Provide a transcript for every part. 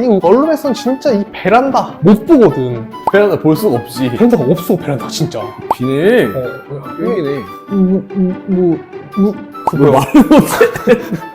이 원룸에선 진짜 이 베란다 못 보거든. 베란다 볼 수가 없지. 베란다가 없어 베란다 진짜. 비닐. 어, 땡이네. 뭐뭐 뭐 뭐, 왜 말을 못해?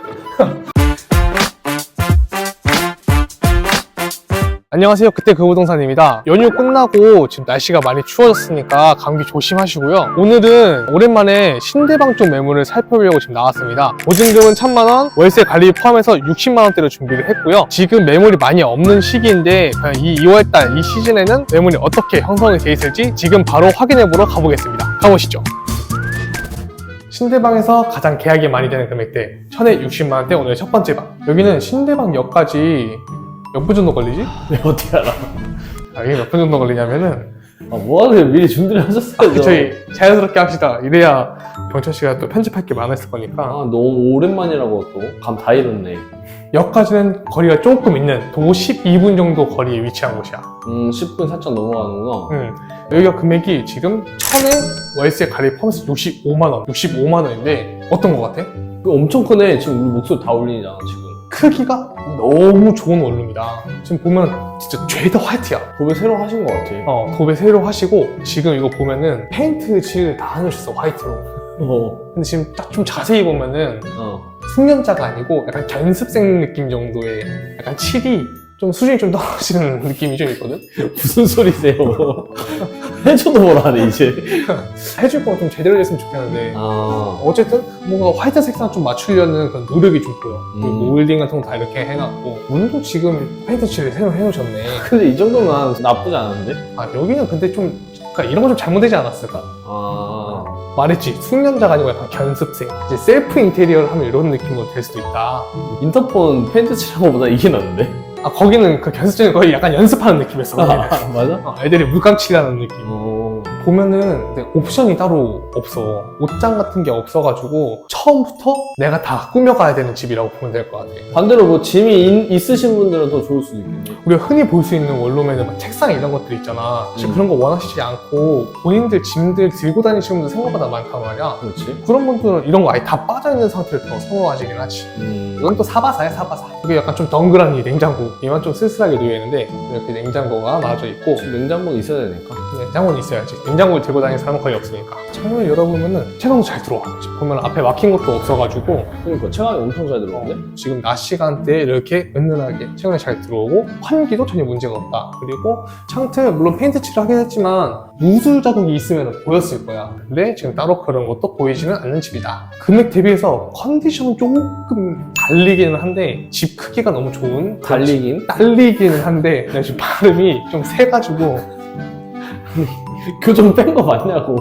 안녕하세요. 그때 그 부동산입니다. 연휴 끝나고 지금 날씨가 많이 추워졌으니까 감기 조심하시고요. 오늘은 오랜만에 신대방 쪽 매물을 살펴보려고 지금 나왔습니다. 보증금은 1000만원, 월세 관리 포함해서 60만원대로 준비를 했고요. 지금 매물이 많이 없는 시기인데 과연 이 2월달 이 시즌에는 매물이 어떻게 형성이 돼 있을지 지금 바로 확인해보러 가보겠습니다. 가보시죠. 신대방에서 가장 계약이 많이 되는 금액대 1060만원대 오늘 첫 번째 방 여기는 신대방역까지 몇 분 정도 걸리지? 내가 어떻게 알아? 아, 이게 몇 분 정도 걸리냐면은 아, 뭐하세요? 미리 준비를 하셨어야죠. 저희 자연스럽게 합시다. 이래야 병철 씨가 또 편집할 게 많았을 거니까 아, 너무 오랜만이라고 또 감 다 잃었네. 역까지는 거리가 조금 있는 도보 12분 정도 거리에 위치한 곳이야. 음, 10분 살짝 넘어가는구나. 음, 여기가 금액이 지금 천에 월세 가리 포함해서 65만 원, 65만 원인데 어떤 것 같아? 그 엄청 크네. 지금 우리 목소리 다 울리잖아, 지금. 크기가 너무 좋은 원룸이다. 지금 보면 진짜 죄다 화이트야. 도배 새로 하신 것 같아. 어, 도배 새로 하시고 지금 이거 보면은 페인트 칠다 해놓으셨어 화이트로. 어. 근데 지금 딱 좀 자세히 보면은 어. 숙련자가 아니고 약간 견습생 느낌 정도의 약간 칠이 좀 수준이 좀 떨어지는 느낌이 좀 있거든? 무슨 소리세요? 해줘도 뭐라네, 이제. 해줄 거가 좀 제대로 됐으면 좋겠는데 아. 어쨌든 뭔가 화이트 색상 좀 맞추려는 그런 노력이 좀 보여 음. 그리고 몰딩 같은 거 다 이렇게 해놨고 문도 지금 페인트 칠을 새로 해놓으셨네 근데 이 정도면 나쁘지 않은데? 아 여기는 근데 좀 그러니까 이런 거 좀 잘못되지 않았을까? 아. 말했지 숙련자가 아니고 약간 견습생 이제 셀프 인테리어를 하면 이런 느낌으로 될 수도 있다 인터폰 페인트 칠한 것보다 이게 낫는데? 아 거기는 그 견습생이 거의 약간 연습하는 느낌이었어 거기는. 맞아? 어, 애들이 물감칠하는 느낌 어. 보면은 근데 옵션이 따로 없어 옷장 같은 게 없어가지고 처음부터 내가 다 꾸며가야 되는 집이라고 보면 될 것 같아 반대로 뭐 짐이 인- 있으신 분들은 더 좋을 수도 있겠네. 우리가 흔히 볼 수 있는 원룸에는 막 책상 이런 것들 있잖아 사실 음. 그런 거 원하시지 않고 본인들 짐들 들고 다니시는 분들 생각보다 많단 말이야 그렇지. 그런 분들은 이런 거 아예 다 빠져있는 상태를 더 선호하시긴 하지 음. 이건 또 사바사야 사바사 이게 약간 좀 덩그란 이 냉장고 얘만 좀 쓸쓸하게 놓여있는데 이렇게 냉장고가 놔져 있고 냉장고는 있어야 되니까. 냉장고는 있어야지. 냉장고를 들고 다니는 사람은 거의 없으니까. 창문을 열어보면은 채광도 잘 들어와. 보면 앞에 막힌 것도 없어가지고 그러니까 체감이 엄청 잘 들어오는데? 지금 낮 시간대에 이렇게 은은하게 채광이 잘 들어오고 환기도 전혀 문제가 없다. 그리고 창틀 물론 페인트 칠을 하긴 했지만 누수 자국이 있으면 보였을 거야. 근데 지금 따로 그런 것도 보이지는 않는 집이다. 금액 대비해서 컨디션은 조금 달리기는 한데 집 크기가 너무 좋은 달리긴? 달리기는 한데 내가 지금 발음이 좀 세가지고 교정 뺀 거 맞냐고.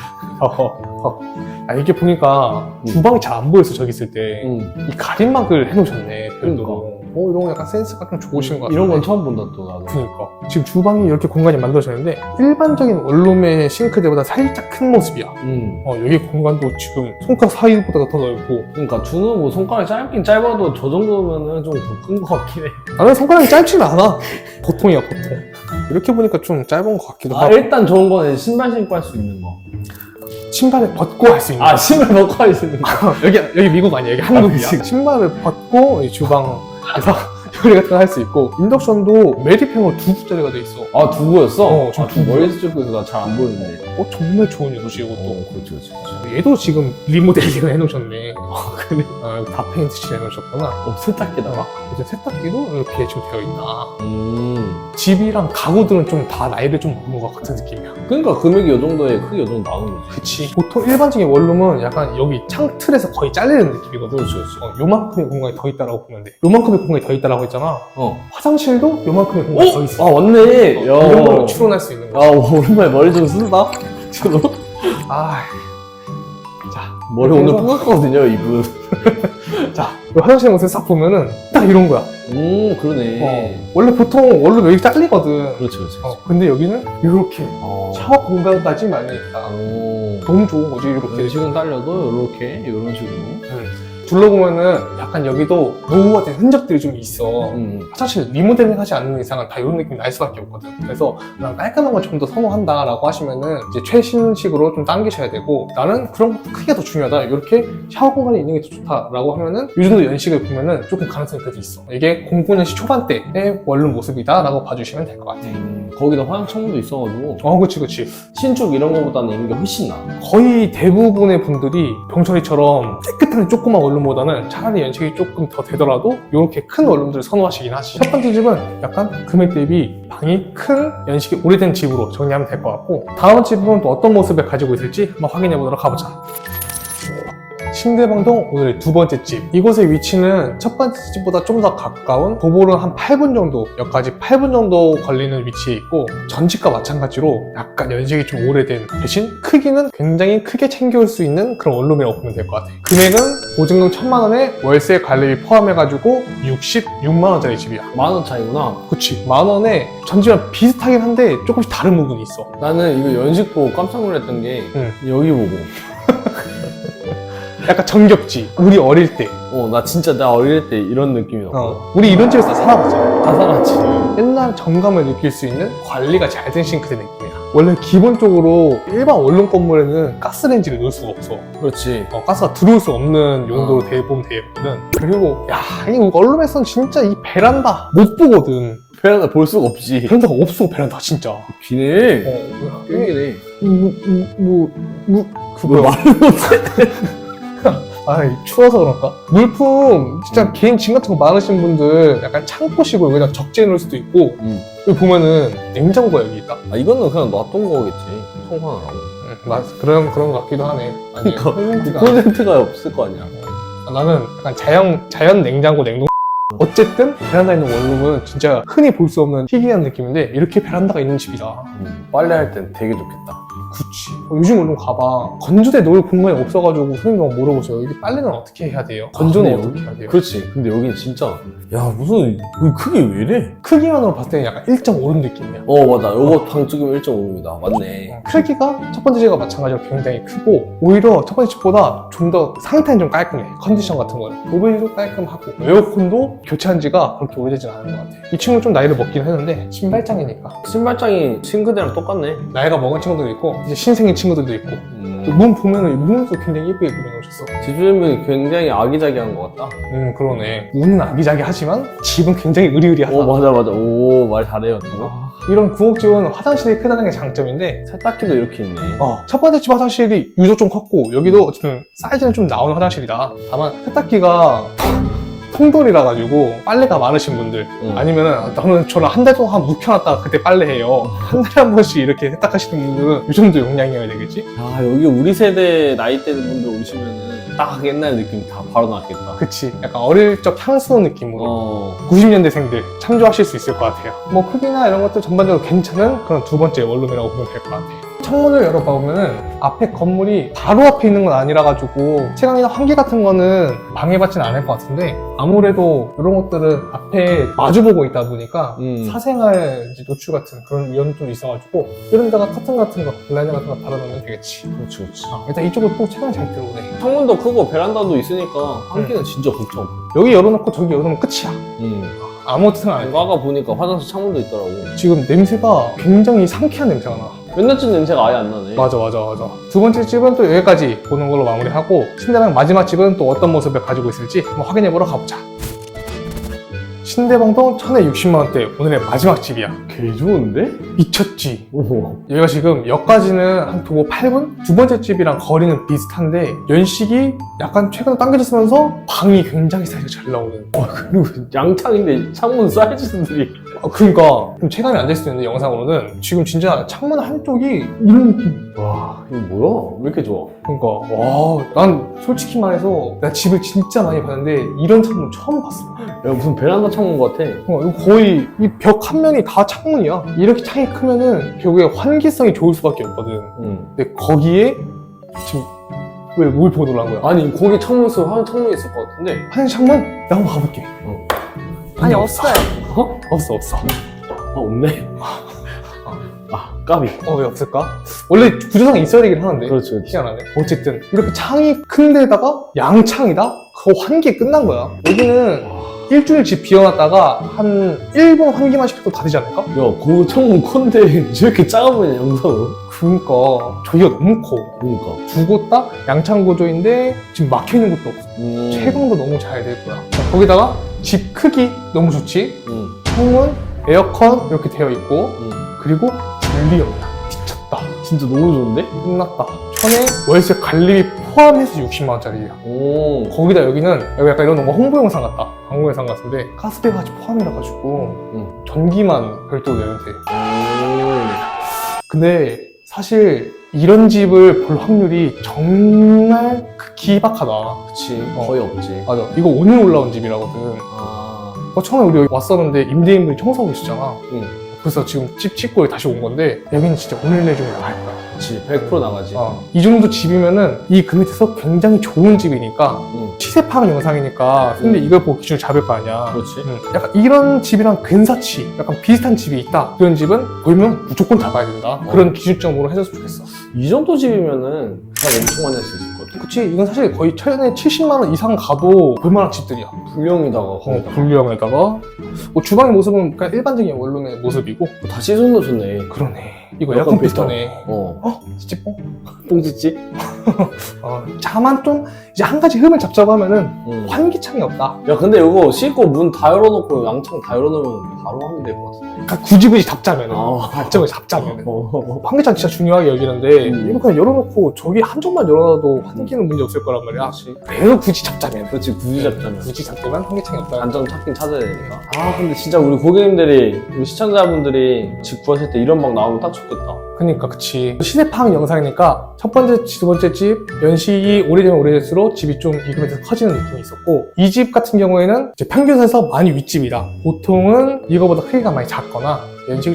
어. 아, 이게 보니까 주방이 잘 안 보였어, 저기 있을 때. 응. 이 가림막을 해놓으셨네, 별도로. 그러니까. 어, 이런 거 약간 센스가 좀 좋으신 것 같아. 이런 건 처음 본다 또 나도. 그니까. 지금 주방이 이렇게 공간이 만들어졌는데, 일반적인 원룸의 싱크대보다 살짝 큰 모습이야. 응. 어, 여기 공간도 지금 손가락 사이보다 더 넓고. 그러니까 준우 뭐 손가락이 짧긴 짧아도 저 정도면은 좀큰거 같긴 해. 나는 손가락이 짧지는 않아. 보통이야, 보통. 이렇게 보니까 좀 짧은 것 같기도 아 하고. 일단 좋은 거는 신발 신고 할 수 있는 거. 신발을 벗고 할 수 있는. 아 신발 벗고 할 수 있는 거. 여기 여기 미국 아니야 여기 한국이야 그치. 신발을 벗고 이 주방에서 요리 같은 거 할 수 있고 인덕션도 메리팽으로 두 구짜리가 돼 있어 아 두부였어? 어, 저 아, 좀 두부야. 멀리서 찍고 있어 나 잘 안 보이는데. 어 정말 좋은 요소지 이것도 어 그렇지 그렇지. 그렇지. 얘도 지금 리모델링을 해놓으셨네 아 그래? 아다 페인트 칠 해놓으셨구나 어 세탁기다가. 이제 세탁기도 이렇게 지금 되어 있다 음. 집이랑 가구들은 좀 다 나이를 좀 먹은 것 같은 느낌이야 그러니까 금액이 요 정도에 크게 요 정도 나오는 거지. 그치 보통 일반적인 원룸은 약간 여기 창틀에서 거의 잘리는 느낌이거든 그렇지 그렇지. 어, 요만큼의 공간이 더 있다라고 보면 돼 요만큼의 공간이 더 있다라고 했잖아 어. 화장실도 요만큼의 공간이 더 있어. 아 맞네. 어, 야. 이런 걸로 추론할 수 있는 아 거지. 오랜만에 머리 좀 쓴다. 저도 아, 자, 머리 그래서- 오늘 뽑았거든요 이분. 자, 이 화장실 모습 싹 보면은 딱 이런 거야. 음 그러네. 어, 원래 보통 원룸 여기 잘리거든. 그렇지 그렇지. 어, 근데 여기는 이렇게 어. 샤워 공간까지 많이 있다. 오. 너무 좋은 거지 이렇게. 음식은 딸려도 이렇게 이런 식으로. 음. 둘러보면은 약간 여기도 노후화된 흔적들이 좀 있어. 음. 사실 리모델링 하지 않는 이상은 다 이런 느낌이 날 수밖에 없거든. 그래서 난 깔끔한 걸 좀 더 선호한다라고 하시면은 이제 최신식으로 좀 당기셔야 되고 나는 그런 것도 크기가 더 중요하다. 이렇게 샤워 공간이 있는 게 더 좋다라고 하면은 이 정도 연식을 보면은 조금 가능성이 그래도 있어. 이게 09년식 초반대의 원룸 모습이다라고 봐주시면 될 것 같아. 음, 거기다 화양 창문도 있어가지고 어, 그치, 그치. 신축 이런 거보다는 이런 게 훨씬 나. 거의 대부분의 분들이 병철이처럼 깨끗한 조그만 원룸 보다는 차라리 연식이 조금 더 되더라도 이렇게 큰 원룸들을 선호하시긴 하지. 첫 번째 집은 약간 금액 대비 방이 큰 연식이 오래된 집으로 정리하면 될 것 같고 다음 집은 또 어떤 모습을 가지고 있을지 한번 확인해 보도록 가보자. 신대방동 오늘의 두 번째 집. 이곳의 위치는 첫 번째 집보다 좀 더 가까운 도보로 한 8분 정도, 여기까지 8분 정도 걸리는 위치에 있고 전집과 마찬가지로 약간 연식이 좀 오래된 대신 크기는 굉장히 크게 챙겨올 수 있는 그런 원룸이라고 보면 될 것 같아요. 금액은 보증금 1000만 원에 월세 관리비 포함해가지고 66만 원짜리 집이야. 만 원 차이구나. 그치. 만 원에 전집이랑 비슷하긴 한데 조금씩 다른 부분이 있어. 나는 이거 연식 보고 깜짝 놀랐던 게 응. 여기 보고 약간 정겹지. 우리 어릴 때. 어 나 진짜 나 어릴 때 이런 느낌이었고 어, 우리 이런 집에서 살아봤잖아. 다 살았지. 옛날 정감을 느낄 수 있는 관리가 잘 된 싱크대 느낌이야. 원래 기본적으로 일반 원룸 건물에는 가스레인지를 넣을 수가 없어. 그렇지. 어, 가스가 들어올 수 없는 용도로 어. 대부분 되어 있거든. 그리고 야, 이 원룸에선 진짜 이 베란다 못 보거든. 베란다 볼 수가 없지. 베란다가 없어, 베란다 진짜. 어, 기네. 뭐야. 여기네. 뭐, 뭐, 뭐, 그왜 뭐야. 말을 못해? 아, 추워서 그런가? 물품, 진짜 개인 짐 같은 거 많으신 분들 약간 창고식으로 그냥 적재해 놓을 수도 있고, 응. 여기 보면은 냉장고가 여기 있다. 아 이거는 그냥 놔둔 거겠지. 통화하라고. 응, 맞 그런, 그런 것 같기도 하네. 아니, 그러니까 콘센트가- 콘센트가 없을 거 아니야. 아, 나는 약간 자연, 자연 냉장고 냉동. 어쨌든 베란다 있는 원룸은 진짜 흔히 볼 수 없는 희귀한 느낌인데 이렇게 베란다가 있는 집이다. 음, 빨래할 땐 되게 좋겠다. 그치. 어, 요즘 원룸 가봐. 건조대 놓을 공간이 없어가지고 선생님이 막 물어보세요. 이게 빨래는 어떻게 해야 돼요? 건조는 아, 근데 어떻게 해야 돼요? 그렇지. 근데 여긴 진짜 야 무슨 여기 크기 왜 이래? 크기만으로 봤을 때는 약간 1.5룸 느낌이야. 어 맞아. 요거 방 찍으면 1.5입니다. 맞네. 크기가 첫 번째 집과 마찬가지로 굉장히 크고 오히려 첫 번째 집보다 좀 더 상태는 좀 깔끔해 컨디션 같은 거는 도배도 깔끔하고 에어컨도 교체한 지가 그렇게 오래되진 않은 것 같아 이 친구는 좀 나이를 먹긴 했는데 신발장이니까 신발장이 싱크대랑 똑같네. 나이가 먹은 친구들도 있고 이제 신생인 친구들도 있고 음, 문 보면은 문도 굉장히 예쁘게 그려놓으셨어 집주인분이 굉장히 아기자기한 것 같다. 음 그러네 문은 아기자기하지만 집은 굉장히 의리의리하다 오 맞아 맞아. 오 말 잘해요. 또. 이런 구옥집은 화장실이 크다는 게 장점인데 세탁기도 이렇게 있네. 어, 첫 번째 집 화장실이 유독 좀 컸고 여기도 어쨌든 사이즈는 좀 나오는 화장실이다. 다만 세탁기가 통돌이라 가지고 빨래가 많으신 분들 응. 아니면은 나는 저는 한 달 동안 묵혀놨다가 그때 빨래해요. 한 달에 한 번씩 이렇게 세탁하시는 분들은 이 정도 용량이어야 되겠지? 아 여기 우리 세대 나이대 분들 오시면은 딱 옛날 느낌 다 바로 나겠다. 그치. 약간 어릴 적 향수 느낌으로 어. 90년대생들 참조하실 수 있을 것 같아요. 뭐 크기나 이런 것들 전반적으로 괜찮은 그런 두 번째 원룸이라고 보면 될 것 같아요. 창문을 열어보면은 앞에 건물이 바로 앞에 있는 건 아니라 가지고 채광이나 환기 같은 거는 방해받지는 않을 것 같은데 아무래도 이런 것들은 앞에 마주보고 있다 보니까 음. 사생활 이제 노출 같은 그런 위험이 좀 있어가지고 이런 데가 커튼 같은 거 블라인드 같은 거 달아놓으면 되겠지. 그렇지 그렇지. 아, 일단 이쪽으로 또 채광이 잘 들어오네. 창문도 크고 베란다도 있으니까 환기는 진짜 좋죠. 여기 열어놓고 저기 열어놓으면 끝이야. 음. 생각 안 해. 아까 보니까 화장실 창문도 있더라고. 지금 냄새가 굉장히 상쾌한 냄새가 나. 맨날 집 냄새가 아예 안 나네. 맞아 맞아 맞아 두 번째 집은 또 여기까지 보는 걸로 마무리하고 신대방 마지막 집은 또 어떤 모습을 가지고 있을지 한번 확인해 보러 가보자 신대방동 1060만원대 오늘의 마지막 집이야 개 좋은데? 미쳤지 오. 여기가 지금 역까지는 한 도보 8분? 두 번째 집이랑 거리는 비슷한데 연식이 약간 최근에 당겨졌으면서 방이 굉장히 사이즈가 잘 나오는 그리고 양창인데 창문 사이즈들이. 어, 그러니까 좀 체감이 안될 수도 있는데 영상으로는 지금 진짜 창문 한쪽이 이런 느낌 와 이거 뭐야? 왜 이렇게 좋아? 그러니까 와, 난 솔직히 말해서 내가 집을 진짜 많이 봤는데 이런 창문 처음 봤어. 야 무슨 베란다 창문 같아. 어, 이거 거의 이 벽 한 면이 다 창문이야. 이렇게 창이 크면은 벽에 환기성이 좋을 수밖에 없거든. 응. 근데 거기에 지금 왜 뭘 보고 놀란 거야? 아니 거기 창문 있으면 화면 창문이 있을 것 같은데. 화장실 창문? 나 한번 가볼게. 어. 아니 없어. 어? 없어 없어. 아 없네. 아 까비 어, 왜 없을까? 원래 구조상에 있어야 되긴 하는데. 그렇죠 그렇죠 희한하네. 어쨌든, 이렇게 창이 큰 데다가 양창이다? 그거 환기 끝난 거야. 여기는 일주일 집 비워놨다가 한 1분 환기만 시켜도 다 되지 않을까? 야 그거 창문 콘데 왜 이렇게 작아 보이냐 영상으 로 그러니까 저기가 너무 커. 그러니까 두곳다 양창 구조인데 지금 막혀있는 곳도 없어. 음. 채광도 너무 잘 될 거야. 자, 거기다가 집 크기 너무 좋지? 음. 창문, 에어컨 이렇게 되어 있고 음. 그리고 전리형이야. 미쳤다. 진짜 너무 좋은데? 끝났다. 천에 월세 관리비 포함해서 60만 원짜리야. 오 거기다 여기는 여기 약간 이런 거 홍보 영상 같다. 광고 영상 같은데 같이 포함이라 가지고 음. 전기만 별도로 내면 돼. 오. 근데 사실 이런 집을 볼 확률이 정말 극히 희박하다. 그치 어. 거의 없지 맞아. 이거 오늘 올라온 집이라거든. 아 어, 처음에 우리 여기 왔었는데 임대인분이 청소하고 있었잖아. 응. 그래서 지금 집 짓고 다시 온 건데 여기는 진짜 오늘 내중에 나갈 거야. 그치 100% 나가지 어, 이 정도 집이면은 이 금액에서 굉장히 좋은 집이니까 응. 시세 파는 영상이니까 근데 음. 이걸 보고 기준을 잡을 거 아니야. 그렇지 음, 약간 이런 집이랑 근사치, 약간 비슷한 집이 있다. 그런 집은 보이면 무조건 잡아야 된다. 어. 그런 기준점으로 해줬으면 좋겠어. 이 정도 집이면은 그냥 엄청 많이 할 수 있을 것 같아 그치, 이건 사실 거의 천에 70만 원 이상 가도 볼만한 집들이야. 불량이다가 어, 불량에다가 뭐 주방의 모습은 그냥 일반적인 원룸의 모습이고 다거 좋네 그러네. 이거 약간 에어컨 비슷하- 비슷하네. 어 어? 찌찌뽕? 뽕찌찌? 어, 다만 좀 이제 한 가지 흠을 잡자고 하면은 응. 환기창이 없다. 야 근데 이거 씻고 문 다 열어놓고 양창 다 열어놓으면 바로 하면 될 것 같은데 그러니까 굳이 굳이 잡자면은. 아 발전을 잡자면은. 어. 환기창 진짜 중요하게 여기는데 음. 이거 그냥 열어놓고 저기 한쪽만 열어놔도 환기는 문제 없을 거란 말이야. 그래도 굳이 잡자면. 그렇지 굳이 잡자면 굳이 잡자면 환기창이 없다. 단점 찾긴 찾아야 되니까 아 근데 진짜 우리 고객님들이 우리 시청자분들이 집 구하실 때 이런 방 나오면 딱 좋겠다 그니까 그치. 시세 파악 영상이니까 첫 번째 집, 두 번째 집 연식이 오래되면 오래될수록 집이 좀 이금에서 커지는 느낌이 있었고 이 집 같은 경우에는 평균에서 많이 윗집이다 보통은 이거보다 크기가 많이 작거나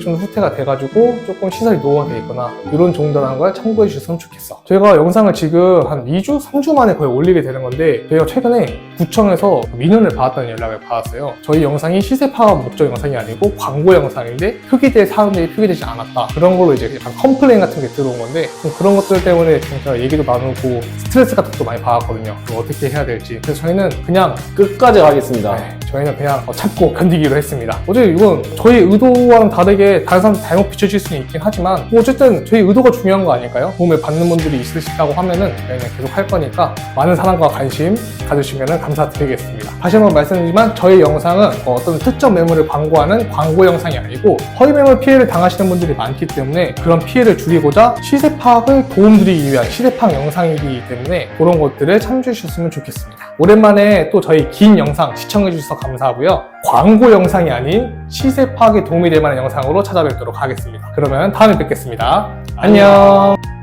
좀 후퇴가 돼가지고 조금 시설이 노후화돼 있거나 이런 정도라는 걸 참고해 주셨으면 좋겠어. 저희가 영상을 지금 한 2주, 3주 만에 거의 올리게 되는 건데 저희가 최근에 구청에서 민원을 받았다는 연락을 받았어요. 저희 영상이 시세 파악 목적 영상이 아니고 광고 영상인데 표기될 사항들이 표기되지 않았다. 그런 걸로 이제 약간 컴플레인 같은 게 들어온 건데 좀 그런 것들 때문에 진짜 얘기도 나누고 스트레스 같은 것도 많이 받았거든요. 어떻게 해야 될지. 그래서 저희는 그냥 끝까지 가겠습니다. 네, 저희는 그냥 어, 참고 견디기로 했습니다. 어제 이건 저희 의도와는 다 르게 다른 사람 잘못 비춰질 수는 있긴 하지만 뭐 어쨌든 저희 의도가 중요한 거 아닐까요? 도움을 받는 분들이 있으시다고 하면은 저희는 계속 할 거니까 많은 사랑과 관심 가주시면 감사드리겠습니다. 다시 한번 말씀드리지만 저희 영상은 어, 어떤 특정 매물을 광고하는 광고 영상이 아니고 허위 매물 피해를 당하시는 분들이 많기 때문에 그런 피해를 줄이고자 시세 파악을 도움드리기 위한 시세 파악 영상이기 때문에 그런 것들을 참조해 주셨으면 좋겠습니다. 오랜만에 또 저희 긴 영상 시청해 주셔서 감사하고요. 광고 영상이 아닌 시세 파악에 도움이 될 만한 영상으로 찾아뵙도록 하겠습니다. 그러면 다음에 뵙겠습니다. 안녕.